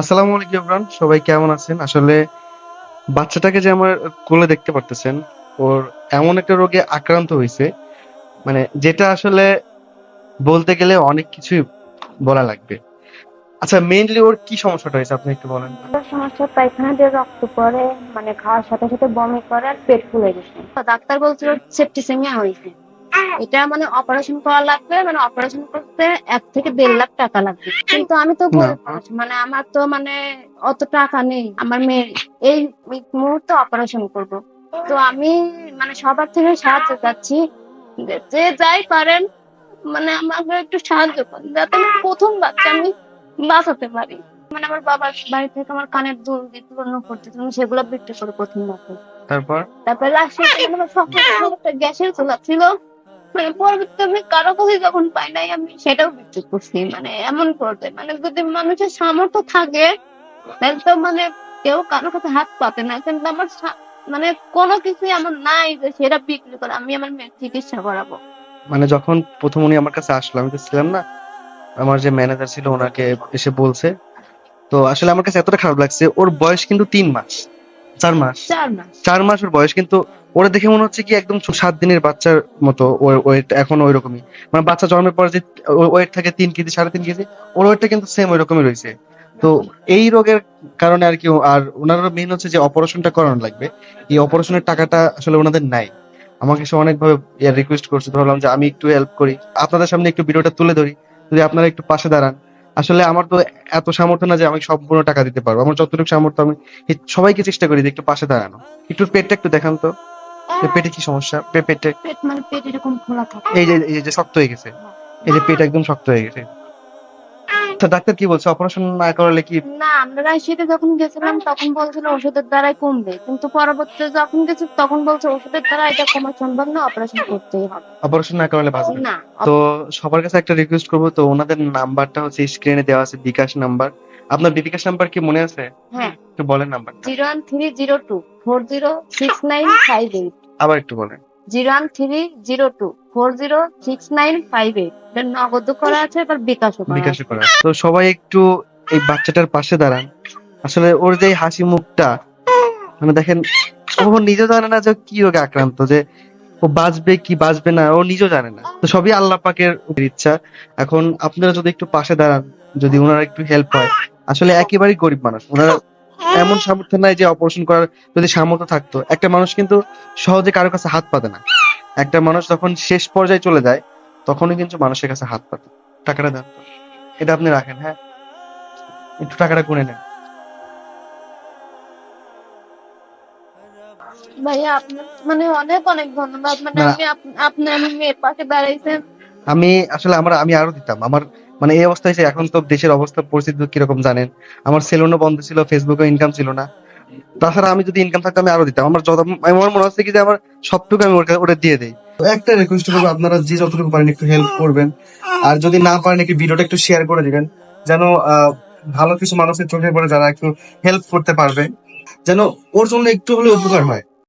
আসসালামু আলাইকুম ইমরান সবাই কেমন আছেন? আসলে বাচ্চাটাকে যে আমার কোলে দেখতে পারতেছেন ওর এমন একটা রোগে আক্রান্ত হয়েছে। মানে যেটা আসলে বলতে গেলে অনেক কিছুই বলা লাগবে। আচ্ছা মেইনলি ওর কি সমস্যাটা হয়েছে? আপনি একটু বলেন। সমস্যা পায়খানা দিয়ে রক্ত পড়ে মানে খাওয়ার সাথে সাথে বমি করে আর পেট ফুলে গেছে। ডাক্তার বলছিল সেপ্টিসেমিয়া হয়েছে। এটা মানে অপারেশন করা লাগবে মানে অপারেশন করতে এক থেকে দেড় লাখ টাকা লাগবে। কিন্তু আমি তো মানে আমার তো মানে অত টাকা নেই আমার মেয়ে এই মুহূর্তে অপারেশন করব। তো আমি মানে সবার থেকে সাহায্য চাচ্ছি যে যাই পারেন মানে আমাকে একটু সাহায্য করেন যাতে আমি প্রথম বাচ্চা আমি বাঁচাতে পারি। মানে আমার বাবার বাড়ি থেকে আমার কানের দুল করতে সেগুলো বিক্রি করে প্রথম তারপর? তারপরে লাস্টে আমার সকালে গ্যাসের চুলা ছিল। মানে পরবর্তীতে আমি কারও কাছে যখন পাই নাই আমি সেটাও বিক্রি করছি মানে এমন করতে। মানে যদি মানুষের সামর্থ্য থাকে তাহলে তো মানে কেউ কারও কাছে হাত পাতে না। কিন্তু আমার মানে কোনো আমার নাই যে সেটা বিক্রি করে আমি আমার মেয়ের চিকিৎসা করাবো। মানে যখন প্রথম উনি আমার কাছে আসলো আমি তো ছিলাম না আমার যে ম্যানেজার ছিল ওনাকে এসে বলছে। তো আসলে আমার কাছে এতটা খারাপ লাগছে ওর বয়স কিন্তু তিন মাস চার মাস। চার মাস। চার মাস ওর বয়স কিন্তু ওরা দেখে মনে হচ্ছে কি একদম সাত দিনের বাচ্চার মতো ওয়েট এখন ওই রকমই মানে বাচ্চা জন্মের পর যে ওয়েট থাকে তিন কেজি, সাড়ে তিন কেজি, ওর ওয়েটটা কিন্তু সেম ওই রকমই রয়েছে। তো এই রোগের কারণে আর কি আর ওনারা মেইন হচ্ছে যে অপারেশনটা করানো লাগবে। এই অপারেশনের টাকাটা আসলে ওনাদের নাই। আমাকে সে অনেকভাবে রিকোয়েস্ট করছে। ভাবলাম যে আমি একটু হেল্প করি। আপনাদের সামনে একটু ভিডিওটা তুলে ধরি। যদি আপনারা একটু পাশে দাঁড়ান। আসলে আমার তো এত সামর্থ্য না যে আমি সম্পূর্ণ টাকা দিতে পারব। আমার যতটুকু সামর্থ্য আমি সবাইকে চেষ্টা করি যে একটু পাশে দাঁড়ানো। একটু পেটটা একটু দেখান তো। পেটে কি সমস্যা? পেটে পেট মানে পেট এরকম খোলা থাকে। এই যে এই যে শক্ত হয়ে গেছে। এই যে পেট একদম শক্ত হয়ে গেছে। তো ডাক্তার কি বলছে? অপারেশন না করালে কি না আমরা রাজশাহীতে যখন গেছিলাম তখন বলছিল ওষুধের দ্বারাই কমবে। কিন্তু পরবর্তীতে যখন গেছি তখন বলছে ওষুধের দ্বারা এটা কমা সম্ভব না অপারেশন করতেই হবে। অপারেশন না করালে বাঁচবে না। তো সবার কাছে একটা রিকোয়েস্ট করব তো ওনাদের নাম্বারটা হচ্ছে স্ক্রিনে দেওয়া আছে বিকাশ নাম্বার। আপনার বিকাশ নাম্বার কি মনে আছে? হ্যাঁ। একটু বলেন নাম্বারটা। Zero one three zero two four zero six nine five eight. আবার একটু বলেন। Zero one three zero two four zero six nine five eight. Nagad করা আছে এবার বিকাশও করা বিকাশ করা তো সবাই একটু এই বাচ্চাটার পাশে দাঁড়ান। আসলে ওর যে হাসি মুখটা মানে দেখেন ও নিজেও জানে না যে কি রোগে আক্রান্ত যে ও বাঁচবে কি বাঁচবে না ও নিজেও জানে না। তো সবই আল্লাহ পাকের ইচ্ছা। এখন আপনারা যদি একটু পাশে দাঁড়ান যদি ওনারা একটু হেল্প হয়। আসলে একেবারেই গরিব মানুষ। ওনারা এমন সামর্থ্য নাই যে অপারেশন করার যদি সামর্থ্য থাকতো। একটা মানুষ কিন্তু সহজে কারও কাছে হাত পাতে না। একটা মানুষ যখন শেষ পর্যায়ে চলে যায় তখনই কিন্তু মানুষের কাছে হাত পাতে। টাকাটা দেন এটা আপনি রাখেন হ্যাঁ? একটু টাকাটা গুনে নেন। ভাইয়া আপনার মানে অনেক অনেক ধন্যবাদ। মানে আমি আপনি আমি মেয়ের পাশে দাঁড়াইছেন। আমি আসলে আমার আমি আরও দিতাম। আমার মানে এই অবস্থায় যে এখন তো দেশের অবস্থা, পরিস্থিতি কীরকম জানেন? আমার সেলুনও বন্ধ ছিল ফেসবুকে ইনকাম ছিল না। তাছাড়া আমি যদি ইনকাম থাকতো, আমি আরও দিতাম। আমার যত আমার মনে হচ্ছে কি যে আমার সবটুকু আমি ওটা দিয়ে দেই। একটা রিকোয়েস্ট করব, আপনারা যে যতটুকু পারেন একটু হেল্প করবেন। আর যদি না পারেন, একটু ভিডিওটা একটু শেয়ার করে দিবেন। যেন ভালো কিছু মানুষের চোখে পড়ে যারা একটু হেল্প করতে পারবে। যেন ওর জন্য একটু হলে উপকার হয়।